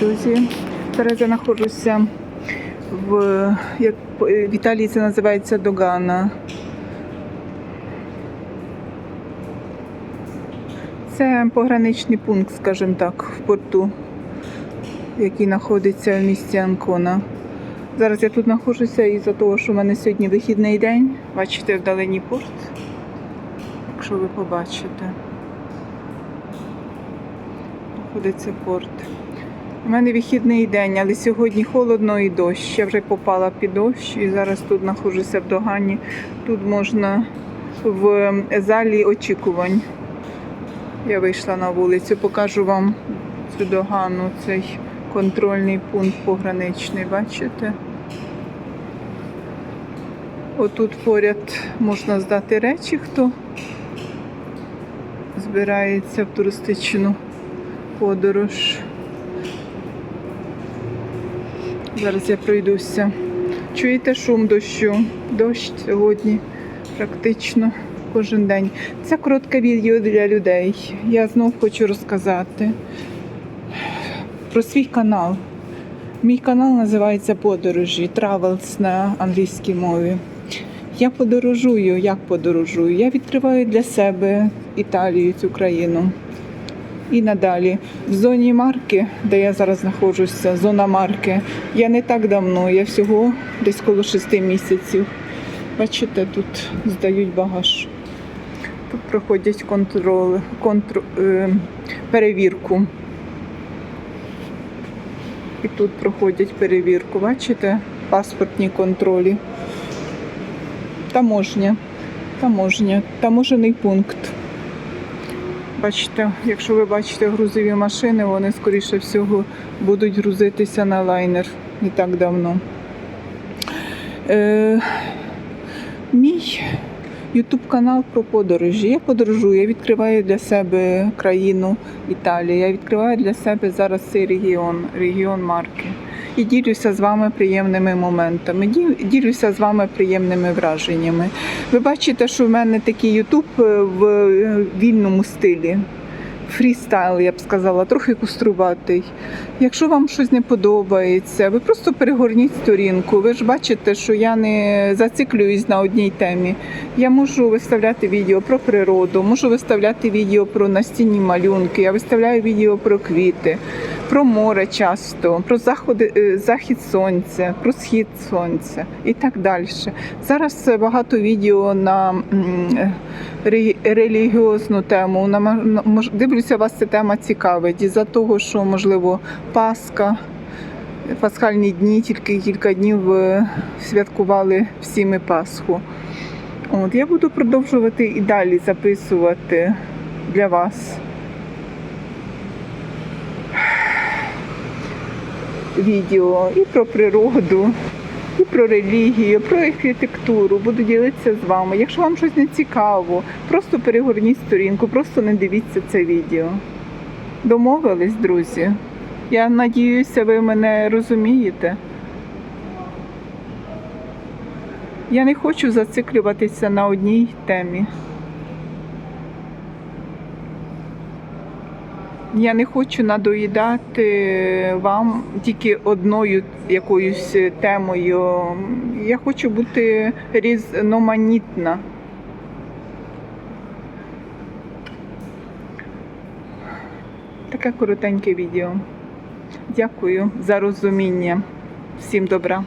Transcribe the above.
друзі. Зараз я знаходжуся в, як в Італії це називається Догана. Це пограничний пункт, скажімо так, в порту, який знаходиться в місті Анкона. Зараз я тут знаходжуся із-за того, що в мене сьогодні вихідний день. Бачите, вдалині порт. Якщо ви побачите. Знаходиться порт. У мене вихідний день, але сьогодні холодно і дощ. Я вже попала під дощ і зараз тут знаходжуся в Догані. Тут можна в залі очікувань. Я вийшла на вулицю, покажу вам цю догану, цей контрольний пункт пограничний, бачите? Отут поряд можна здати речі, хто збирається в туристичну подорож. Зараз я пройдуся. Чуєте шум дощу? Дощ сьогодні практично кожен день. Це коротке відео для людей. Я знов хочу розказати про свій канал. Мій канал називається Подорожі Travels на англійській мові. Я подорожую, як подорожую. Я відкриваю для себе Італію, цю країну. І надалі. В зоні марки, де я зараз знаходжуся, зона марки, я не так давно, я всього десь коло шести місяців. Бачите, тут здають багаж. Тут проходять контроли, контр, е, перевірку. І тут проходять перевірку. Бачите? Паспортні контролі. Таможня. Таможня. Таможений пункт. Бачите, якщо ви бачите грузові машини, вони скоріше всього будуть грузитися на лайнер не так давно. Е, мій Ютуб канал про подорожі. Я подорожую, я відкриваю для себе країну Італії. Я відкриваю для себе зараз цей регіон, регіон марки. І ділюся з вами приємними моментами, ділюся з вами приємними враженнями. Ви бачите, що в мене такий Ютуб е, в е, вільному стилі. Фрістайл, я б сказала, трохи коструватий. Якщо вам щось не подобається, ви просто перегорніть сторінку. Ви ж бачите, що я не зациклююсь на одній темі. Я можу виставляти відео про природу, можу виставляти відео про настінні малюнки, я виставляю відео про квіти, про море часто, про заходи, е, захід сонця, про схід сонця і так далі. Зараз е, багато відео на е, ре- релігіозну тему. На Дивлюся, вас ця тема цікавить. Із-за того, що можливо Пасха. Пасхальні дні, тільки кілька днів святкували всі ми Пасху. От, я буду продовжувати і далі записувати для вас відео і про природу, і про релігію, про архітектуру. Буду ділитися з вами. Якщо вам щось не цікаво, просто перегорніть сторінку, просто не дивіться це відео. Домовились, друзі? Я надіюся, ви мене розумієте. Я не хочу зациклюватися на одній темі. Я не хочу надоїдати вам тільки одною якоюсь темою. Я хочу бути різноманітна. Таке коротеньке відео. Дякую за розуміння. Всім добра.